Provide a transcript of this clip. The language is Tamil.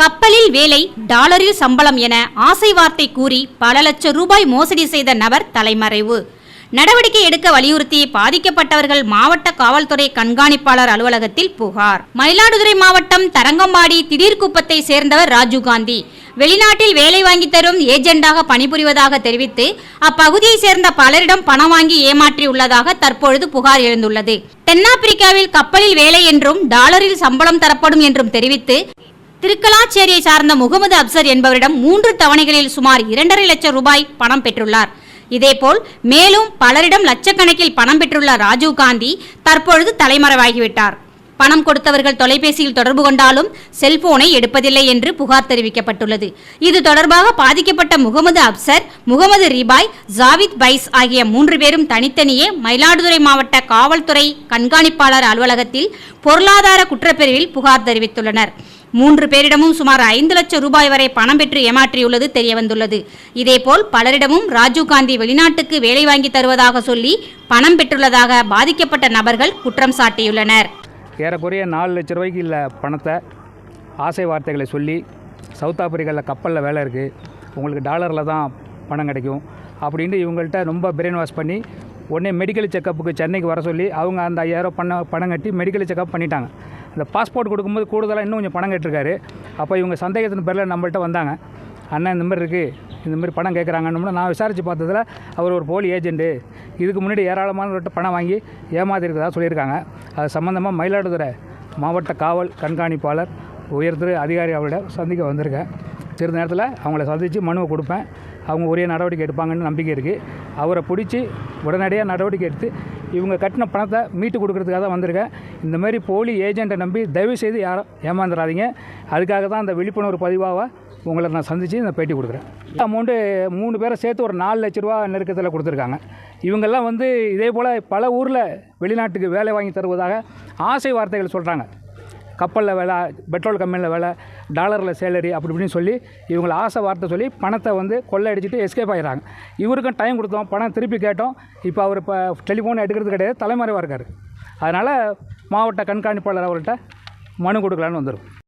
கப்பலில் வேலை டாலரில் சம்பளம் என ஆசை வார்த்தை கூறி பல லட்சம் ரூபாய் மோசடி செய்த நபர் தலைமறைவு. நடவடிக்கை எடுக்க வலியுறுத்தி பாதிக்கப்பட்டவர்கள் மாவட்ட காவல்துறை கண்காணிப்பாளர் அலுவலகத்தில் புகார். மயிலாடுதுறை மாவட்டம் தரங்கம்பாடி திடீர்குப்பத்தை சேர்ந்தவர் ராஜீவ்காந்தி வெளிநாட்டில் வேலை வாங்கி தரும் ஏஜெண்டாக பணிபுரிவதாக தெரிவித்து அப்பகுதியை சேர்ந்த பலரிடம் பணம் வாங்கி ஏமாற்றியுள்ளதாக தற்பொழுது புகார் எழுந்துள்ளது. தென்னாப்பிரிக்காவில் கப்பலில் வேலை என்றும் டாலரில் சம்பளம் தரப்படும் என்றும் தெரிவித்து திருக்கலாச்சேரியை சார்ந்த முகமது அப்சர் என்பவரிடம் மூன்று தவணைகளில் சுமார் இரண்டரை லட்சம் ரூபாய் பணம் பெற்றுள்ளார். இதேபோல் மேலும் பலரிடம் லட்சக்கணக்கில் பணம் பெற்றுள்ள ராஜீவ் காந்தி தற்பொழுது தலைமறைவாகிவிட்டார். பணம் கொடுத்தவர்கள் தொலைபேசியில் தொடர்பு கொண்டாலும் செல்போனை எடுப்பதில்லை என்று புகார் தெரிவிக்கப்பட்டுள்ளது. இது தொடர்பாக பாதிக்கப்பட்ட முகமது அப்சர் முகமது ரிபாய் ஜாவித் பைஸ் ஆகிய மூன்று பேரும் தனித்தனியே மயிலாடுதுறை மாவட்ட காவல்துறை கண்காணிப்பாளர் அலுவலகத்தில் பொருளாதார குற்றப்பிரிவில் புகார் தெரிவித்துள்ளனர். மூன்று பேரிடமும் சுமார் ஐந்து லட்சம் ரூபாய் வரை பணம் பெற்று ஏமாற்றியுள்ளது தெரியவந்துள்ளது. இதேபோல் பலரிடமும் ராஜீவ்காந்தி வெளிநாட்டுக்கு வேலை வாங்கி தருவதாக சொல்லி பணம் பெற்றுள்ளதாக பாதிக்கப்பட்ட நபர்கள் குற்றம் சாட்டியுள்ளனர். ஏறக்குறைய நாலு லட்ச ரூபாய்க்கு இல்லை பணத்தை ஆசை வார்த்தைகளை சொல்லி சவுத் ஆப்பிரிக்காவில் கப்பலில் வேலை இருக்குது உங்களுக்கு டாலரில் தான் பணம் கிடைக்கும். அப்படின்ட்டு இவங்கள்ட்ட ரொம்ப பிரெயின் வாஷ் பண்ணி உடனே மெடிக்கல் செக்கப்புக்கு சென்னைக்கு வர சொல்லி அவங்க அந்த ஐயாயிரம் பண்ண பணம் கட்டி மெடிக்கல் செக்கப் பண்ணிட்டாங்க. அந்த பாஸ்போர்ட் கொடுக்கும்போது கூடுதலாக இன்னும் கொஞ்சம் பணம் கட்டிருக்காரு. அப்போ இவங்க சந்தேகத்தின் பேரில் நம்மள்ட்ட வந்தாங்க. அண்ணன் இந்த மாதிரி இருக்குது இந்த மாதிரி பணம் கேட்குறாங்கன்னு நான் விசாரித்து பார்த்ததுல அவர் ஒரு போலி ஏஜெண்ட்டு இதுக்கு முன்னாடி ஏராளமானவர்கிட்ட பணம் வாங்கி ஏமாத்திருக்கிறதா சொல்லியிருக்காங்க. அது சம்மந்தமாக மயிலாடுதுறை மாவட்ட காவல் கண்காணிப்பாளர் உயர்திரு அதிகாரி அவரிடம் சந்திக்க வந்திருக்கேன். சிறிது நேரத்தில் அவங்கள சந்தித்து மனுவை கொடுப்பேன். அவங்க உரிய நடவடிக்கை எடுப்பாங்கன்னு நம்பிக்கை இருக்குது அவரை பிடிச்சி உடனடியாக நடவடிக்கை எடுத்து இவங்க கட்டின பணத்தை மீட்டு கொடுக்கறதுக்காக தான் வந்திருக்கேன். இந்த மாதிரி போலி ஏஜெண்ட்டை நம்பி தயவு செய்து யாரும் ஏமாந்துடாதீங்க அதுக்காக தான் அந்த விழிப்புணர்வு பதிவாக உங்களை நான் சந்தித்து நான் பேட்டி கொடுக்குறேன். அமௌண்ட்டு மூணு பேரை சேர்த்து ஒரு நாலு லட்ச ரூபா நெருக்கத்தில் கொடுத்துருக்காங்க. இவங்கெல்லாம் வந்து இதே போல் பல ஊரில் வெளிநாட்டுக்கு வேலை வாங்கி தருவதாக ஆசை வார்த்தைகள் சொல்கிறாங்க கப்பலில் வேலை பெட்ரோல் கம்பெனியில் வேலை டாலரில் சேலரி அப்படி இப்படின்னு சொல்லி இவங்களை ஆசை வார்த்தை சொல்லி பணத்தை வந்து கொள்ளை அடிச்சுட்டு எஸ்கேப் ஆகிடுறாங்க இவருக்கும் டைம் கொடுத்தோம் பணம் திருப்பி கேட்டோம். இப்போ அவர் இப்போ டெலிஃபோன் எடுக்கிறது கிடையாது தலைமறைவாக இருக்கார். அதனால் மாவட்ட கண்காணிப்பாளர் அவர்கிட்ட மனு கொடுக்கலான்னு வந்துடும்